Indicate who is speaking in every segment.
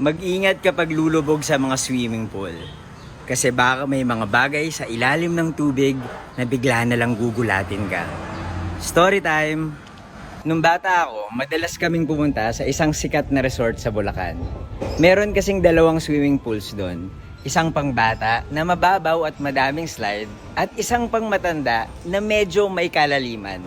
Speaker 1: Mag-ingat kapag lulubog sa mga swimming pool. Kasi baka may mga bagay sa ilalim ng tubig na bigla na lang gugulatin ka. Story time! Nung bata ako, madalas kaming pumunta sa isang sikat na resort sa Bulacan. Meron kasing dalawang swimming pools doon. Isang pang bata na mababaw at madaming slide at isang pang matanda na medyo may kalaliman.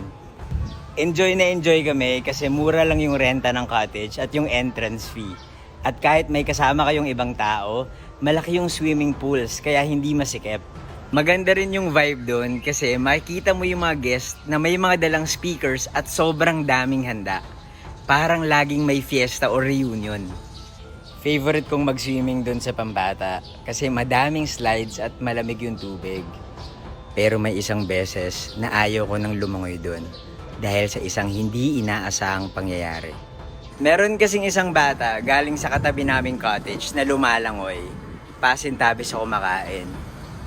Speaker 1: Enjoy na enjoy kami kasi mura lang yung renta ng cottage at yung entrance fee. At kahit may kasama kayong ibang tao, malaki yung swimming pools kaya hindi masikip. Maganda rin yung vibe doon kasi makikita mo yung mga guest na may mga dalang speakers at sobrang daming handa. Parang laging may fiesta o reunion. Favorite kong mag-swimming doon sa Pambata kasi madaming slides at malamig yung tubig. Pero may isang beses na ayaw ko nang lumangoy doon dahil sa isang hindi inaasahang pangyayari. Meron kasing isang bata galing sa katabi naming cottage na lumalangoy. Pasintabis ako makain.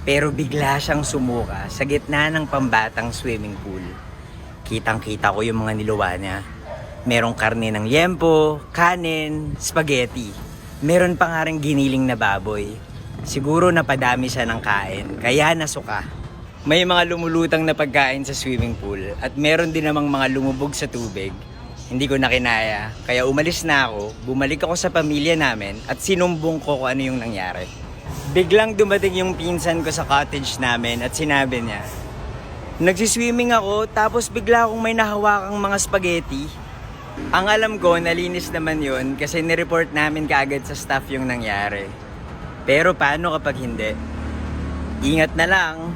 Speaker 1: Pero bigla siyang sumuka sa gitna ng pambatang swimming pool. Kitang-kita ko yung mga niluwa niya. Merong karne ng yempo, kanin, spaghetti. Meron pa nga rin giniling na baboy. Siguro napadami siya ng kain, kaya nasuka. May mga lumulutang na pagkain sa swimming pool at meron din namang mga lumubog sa tubig. Hindi ko na kinaya, kaya umalis na ako, bumalik ako sa pamilya namin at sinumbong ko kung ano yung nangyari. Biglang dumating yung pinsan ko sa cottage namin at sinabi niya, Nagsiswimming ako tapos bigla akong may nahawakang mga spaghetti. Ang alam ko, nalinis naman yun kasi nireport namin kaagad sa staff yung nangyari. Pero paano kapag hindi? Ingat na lang,